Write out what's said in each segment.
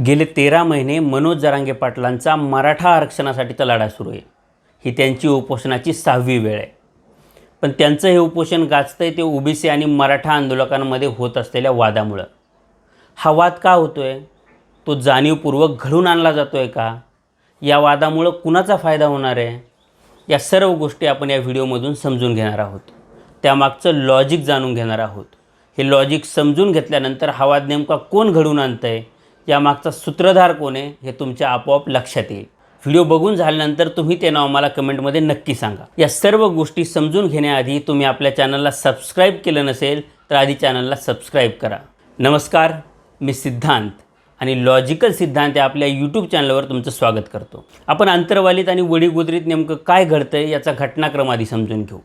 गेले तेरा महिने मनोज जरांगे पाटलांचा मराठा आरक्षणासाठीचा लढा सुरू आहे. ही त्यांची उपोषणाची सहावी वेळ आहे. पण त्यांचं हे उपोषण गाजतंय ते ओबीसी आणि मराठा आंदोलकांमध्ये होत असलेल्या वादामुळं. हा वाद का होतो आहे तो जाणीवपूर्वक घडून आणला जातो आहे का? या वादामुळं कुणाचा फायदा होणार आहे? या सर्व गोष्टी आपण या व्हिडिओमधून समजून घेणार आहोत. त्यामागचं लॉजिक जाणून घेणार आहोत. हे लॉजिक समजून घेतल्यानंतर हा वाद नेमका कोण घडून आणतं आहे यामागचा सूत्रधार कोण आहे हे तुमच्या आपोआप लक्षात येईल. व्हिडिओ बघून झाल्यानंतर तुम्ही ते नाव मला कमेंटमध्ये नक्की सांगा. या सर्व गोष्टी समजून घेण्याआधी तुम्ही आपल्या चॅनलला सबस्क्राईब केलं नसेल तर आधी चॅनलला सबस्क्राईब करा. नमस्कार मी सिद्धांत आणि लॉजिकल सिद्धांत या आपल्या यूट्यूब चॅनलवर तुमचं स्वागत करतो. आपण अंतर्वालीत आणि वडीगुदरीत नेमकं काय घडतं आहे याचा घटनाक्रम आधी समजून घेऊ.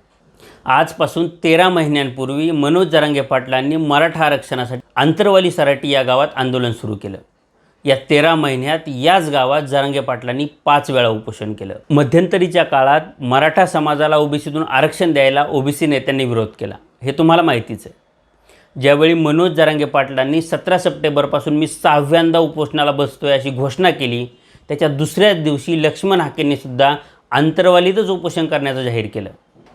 आजपासून तेरा महिन्यांपूर्वी मनोज जरांगे पाटलांनी मराठा आरक्षणासाठी अंतरवाली सराटी या गावात आंदोलन सुरू केलं. या तेरा महिन्यात याच गावात जरांगे पाटलांनी पाच वेळा उपोषण केलं. मध्यंतरीच्या काळात मराठा समाजाला ओबीसीतून आरक्षण द्यायला ओबीसी नेत्यांनी विरोध केला. हे तुम्हाला माहितीच आहे. ज्यावेळी मनोज जरांगे पाटलांनी सतरा सप्टेंबरपासून मी सहाव्यांदा उपोषणाला बसतोय अशी घोषणा केली त्याच्या दुसऱ्याच दिवशी लक्ष्मण हाकेंनी सुद्धा आंतरवालीतच उपोषण करण्याचं जाहीर केलं.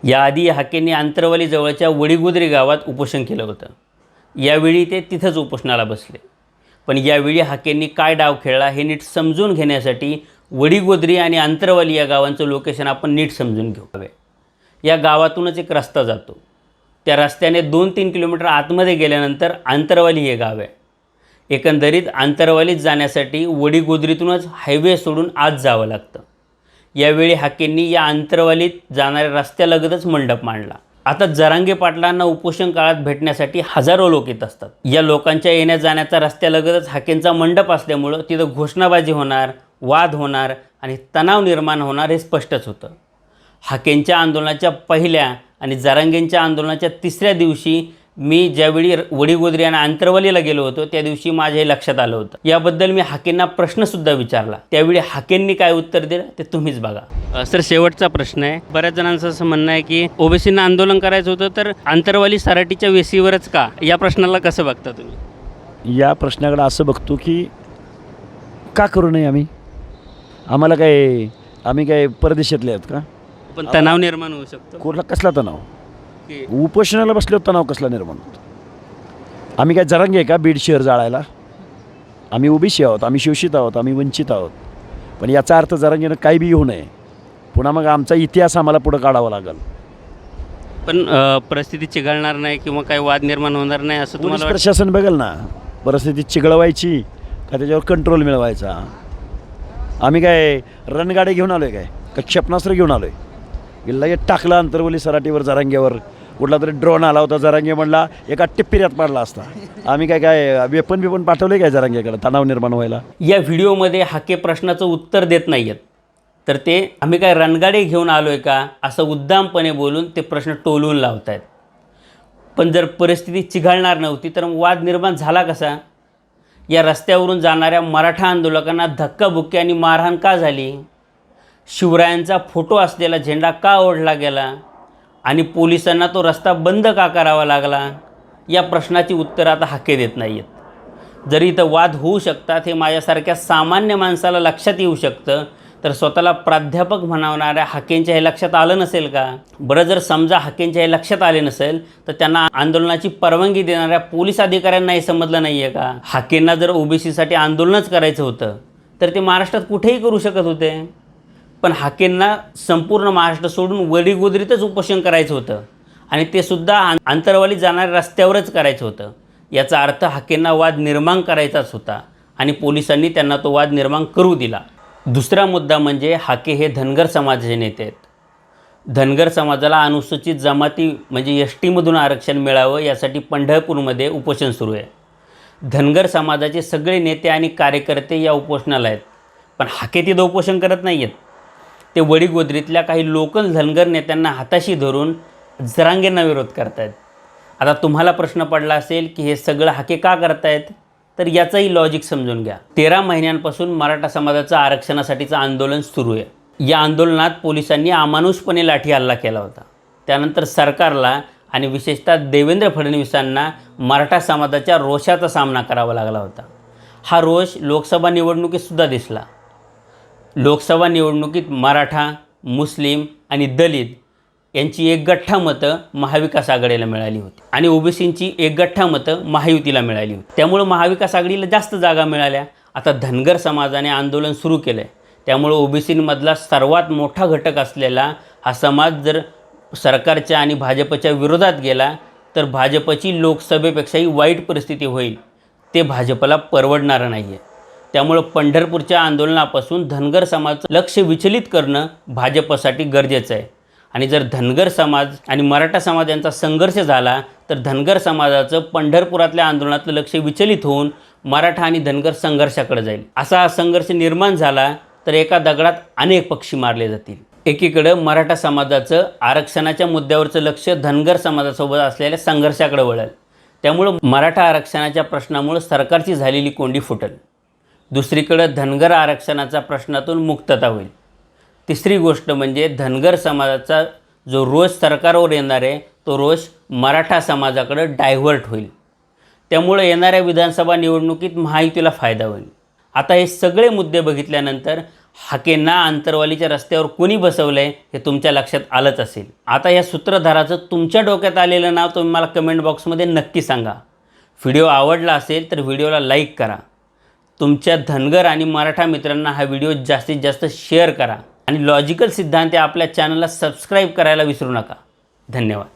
याआधी हाकेंनी आंतरवालीजवळच्या वडीगुद्री गावात उपोषण केलं होतं. यावेळी ते तिथंच उपोषणाला बसले. पण यावेळी हाकेंनी काय डाव खेळला हे नीट समजून घेण्यासाठी वडीगोद्री आणि आंतरवाली या गावांचं लोकेशन आपण नीट समजून घेऊ. हवे या गावातूनच एक रस्ता जातो. त्या रस्त्याने दोन तीन किलोमीटर आतमध्ये गेल्यानंतर आंतरवाली हे गाव आहे. एकंदरीत आंतरवालीत जाण्यासाठी वडीगोद्रीतूनच हायवे सोडून आत जावं लागतं. यावेळी हाकेंनी या आंतरवालीत जाणाऱ्या रस्त्यालगतच मंडप मांडला. आता जरांगे पाटलांना उपोषण काळात भेटण्यासाठी हजारो लोक येत असतात. या लोकांच्या येण्या जाण्याचा रस्त्यालगतच हाकेंचा मंडप असल्यामुळं तिथं घोषणाबाजी होणार वाद होणार आणि तणाव निर्माण होणार हे स्पष्टच होतं. हाकेंच्या आंदोलनाच्या पहिल्या आणि जरांगेंच्या आंदोलनाच्या तिसऱ्या दिवशी मी ज्यावेळी वडीगोद्री आणि आंतरवालीला गेलो होतो त्या दिवशी माझ्या हे लक्षात आलं होतं. याबद्दल मी हाकेंना प्रश्नसुद्धा विचारला. त्यावेळी हाकेंनी काय उत्तर दिलं ते तुम्हीच बघा. सर शेवटचा प्रश्न आहे. बऱ्याच जणांचं असं म्हणणं आहे की ओबीसीनं आंदोलन करायचं होतं तर आंतरवाली सराटीच्या वेशीवरच का? या प्रश्नाला कसं बघता तुम्ही? या प्रश्नाकडे असं बघतो की का करू नये आम्ही? आम्हाला काय आम्ही काय परदेशातले आहेत का? पण तणाव निर्माण होऊ शकतो. कुठला कसला तणाव? उपोषणाला बसल्यावर तणाव कसला निर्माण होतो? आम्ही काय जरांगे आहे का? बीड शहर जाळायला? आम्ही ओबीसी आहोत आम्ही शोषित आहोत आम्ही वंचित आहोत. पण याचा अर्थ जरांगेनं काही बी होऊ नये. पुन्हा मग आमचा इतिहास आम्हाला पुढं काढावा लागेल. पण परिस्थिती चिघळणार नाही किंवा काही वाद निर्माण होणार नाही असं तुम्हाला? प्रशासन बघेल ना. परिस्थिती चिघळवायची का त्याच्यावर कंट्रोल मिळवायचा? आम्ही काय रणगाडे घेऊन आलो आहे काय? का क्षेपणास्त्र घेऊन आलो आहे लगेच टाकला अंतरवली सराटीवर जरांग्यावर कुठला तरी ड्रोन आला होता जरांगे म्हणला एका टिप्पिऱ्यात पाडला असता. आम्ही काय काय वेपन बिपन पाठवले काय जरांगेकडे? तणाव निर्माण व्हायला. या व्हिडिओमध्ये हाके प्रश्नाचं उत्तर देत नाही आहेत तर ते आम्ही काय रणगाडे घेऊन आलो आहे का? असं उद्दामपणे बोलून ते प्रश्न टोलवून लावत आहेत पण जर परिस्थिती चिघळणार नव्हती तर मग वाद निर्माण झाला कसा? या रस्त्यावरून जाणाऱ्या मराठा आंदोलकांना धक्काबुक्की आणि मारहाण का झाली? शिवरायांचा फोटो असलेला झेंडा का ओढला गेला? आणि पोलिसांना तो रस्ता बंद का करावा लागला? या प्रश्नाची उत्तरं आता हाके देत नाही आहेत जरी इथं वाद होऊ शकतात हे माझ्यासारख्या सामान्य माणसाला लक्षात येऊ शकतं तर स्वतःला प्राध्यापक म्हणावणाऱ्या हाकेंच्या हे लक्षात आलं नसेल का? बरं जर समजा हाकेंच्या हे लक्षात आले नसेल तर त्यांना आंदोलनाची परवानगी देणाऱ्या पोलीस अधिकाऱ्यांना हे समजलं नाही आहे का? हाकेंना जर ओबीसीसाठी आंदोलनच करायचं होतं तर ते महाराष्ट्रात कुठेही करू शकत होते. पण हाकेंना संपूर्ण महाराष्ट्र सोडून वडीगोदरीतच उपोषण करायचं होतं. आणि ते सुद्धा आं आंतरवाली जाणाऱ्या रस्त्यावरच करायचं होतं. याचा अर्थ हाकेंना वाद निर्माण करायचाच होता आणि पोलिसांनी त्यांना तो वाद निर्माण करू दिला. दुसरा मुद्दा म्हणजे हाके हे धनगर समाजाचे नेते आहेत. धनगर समाजाला अनुसूचित जमाती म्हणजे एस टीमधून आरक्षण मिळावं यासाठी पंढरपूरमध्ये उपोषण सुरू आहे. धनगर समाजाचे सगळे नेते आणि कार्यकर्ते या उपोषणाला आहेत. पण हाके तिथं उपोषण करत नाही आहेत ते वडीगोद्रीतल्या काही लोकल धनगर नेत्यांना हाताशी धरून जरांगेंना विरोध करतायत. आता तुम्हाला प्रश्न पडला असेल की हे सगळं हाके का करतायत? तर याचंही लॉजिक समजून घ्या. तेरा महिन्यांपासून मराठा समाजाचं आरक्षणासाठीचं आंदोलन सुरू आहे. या आंदोलनात पोलिसांनी अमानुषपणे लाठी हल्ला केला होता. त्यानंतर सरकारला आणि विशेषतः देवेंद्र फडणवीसांना मराठा समाजाच्या रोषाचा सामना करावा लागला होता. हा रोष लोकसभा निवडणुकीतसुद्धा दिसला. लोकसभा निवडणुकीत मराठा मुस्लिम आणि दलित यांची एक गठ्ठा मतं महाविकास आघाडीला मिळाली होती. आणि ओबीसींची एक गठ्ठा मतं महायुतीला मिळाली होती. त्यामुळं महाविकास आघाडीला जास्त जागा मिळाल्या. आता धनगर समाजाने आंदोलन सुरू केलं आहे त्यामुळं ओबीसींमधला सर्वात मोठा घटक असलेला हा समाज जर सरकारच्या आणि भाजपच्या विरोधात गेला तर भाजपची लोकसभेपेक्षाही वाईट परिस्थिती होईल. ते भाजपला परवडणारं नाही आहे त्यामुळं पंढरपूरच्या आंदोलनापासून धनगर समाजाचं लक्ष विचलित करणं भाजपसाठी गरजेचं आहे. आणि जर धनगर समाज आणि मराठा समाज यांचा संघर्ष झाला तर धनगर समाजाचं पंढरपुरातल्या आंदोलनातलं लक्ष विचलित होऊन मराठा आणि धनगर संघर्षाकडे जाईल. असा हा संघर्ष निर्माण झाला तर एका दगडात अनेक पक्षी मारले जातील. एकीकडं मराठा समाजाचं आरक्षणाच्या मुद्द्यावरचं लक्ष धनगर समाजासोबत असलेल्या संघर्षाकडे वळेल. त्यामुळं मराठा आरक्षणाच्या प्रश्नामुळं सरकारची झालेली कोंडी फुटल. दुसरीकडं धनगर आरक्षणाचा प्रश्नातून मुक्तता होईल. तिसरी गोष्ट म्हणजे धनगर समाजाचा जो रोष सरकारवर येणार आहे तो रोष मराठा समाजाकडं डायव्हर्ट होईल. त्यामुळे येणाऱ्या विधानसभा निवडणुकीत महायुतीला फायदा होईल. आता हे सगळे मुद्दे बघितल्यानंतर हाकेंना आंतरवालीच्या रस्त्यावर कोणी बसवलं आहे हे तुमच्या लक्षात आलंच असेल. आता या सूत्रधाराचं तुमच्या डोक्यात आलेलं नाव तुम्ही मला कमेंट बॉक्समध्ये नक्की सांगा. व्हिडिओ आवडला असेल तर व्हिडिओला लाईक करा. तुमच्या धनगर आणि मराठा मित्रांना हा व्हिडिओ जास्तीत जास्त शेअर करा आणि लॉजिकल सिद्धांत या आपल्या चॅनलला सबस्क्राईब करायला विसरू नका. धन्यवाद.